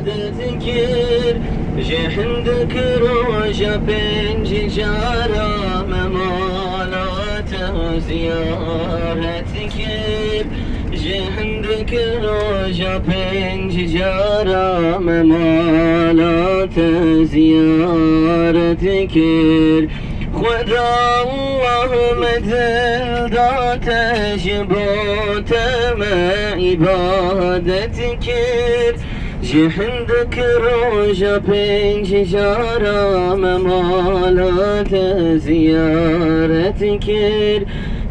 تذكر جحندك روجة بين جارة ممالات زيارتك جحندك روجة بين جارة ممالات زيارتك خدا الله مثل ذات جبوت ما عبادتك جحندك روجة بين جارة ممالات زيارتك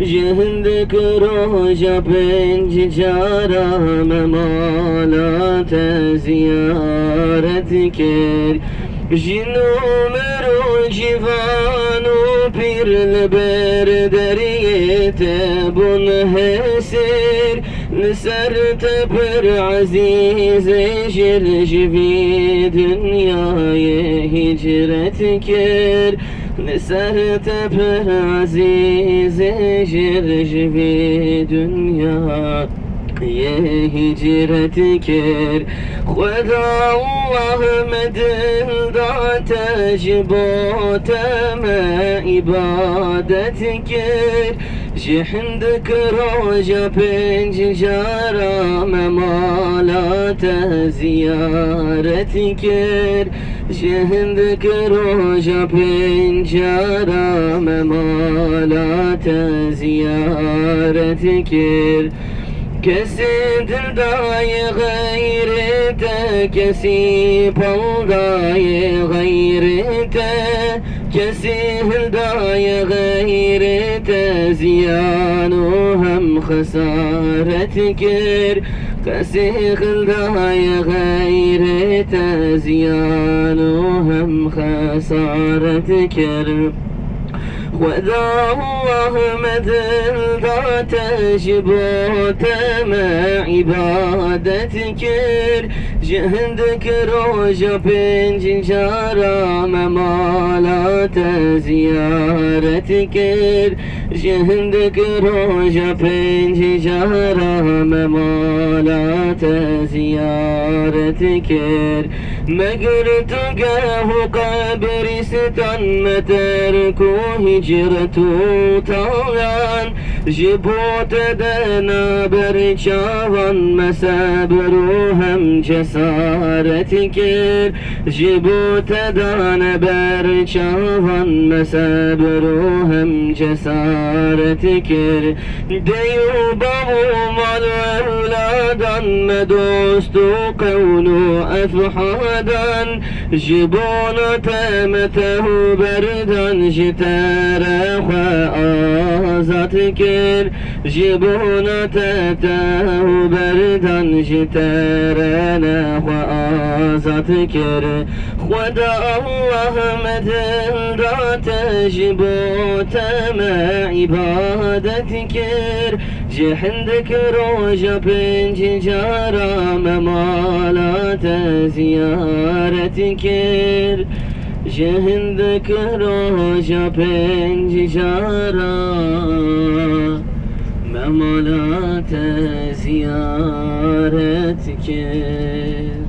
جهندك روجة بين جارة ممالات زيارتك جنوم جيفانو بير البردرية بن هسير نسرت بر عزيز جل جبي دنياي هجرتك نسرت بر عزيز جل جبي دنياي يا هجرتك خذا الله مدن ذات جبوت ما عبادتك جحندك روجة بين جارة ممالات زيارتك جهندك روجة بين جارة ممالات زيارتك Kesidir dayı gayrete Kesip al dayı gayrete. Kesip dayı gayrete Ziyanu hem hasaret gir Kesip dayı gayrete Ziyanu hem hasaret gir وذا اللهم ذلك تجبوت مع عبادتك. جهدك روج بين جارا ممالا تزيارتك. جهدك روج بين جارا ممالا تزيارتك. مقرت قاه قبر ستن متركو هجرتو طغيان جبوت دنا برشاوان مسابرو هم جسارتك جبوت دنا برشاوان مسابرو هم جسارتك ديو بابو مال أفحدا دوست أفحادا أفحدا جبون تامته بردا جتارا خاء ذاتك جبون تاته بردا جتارا وآزاتك خدا الله مثل ذات جبوت ما عبادتك جحندك روجة بين جارة ممالات زيارتك جهندك روجة بين ziyarete ziyaret kes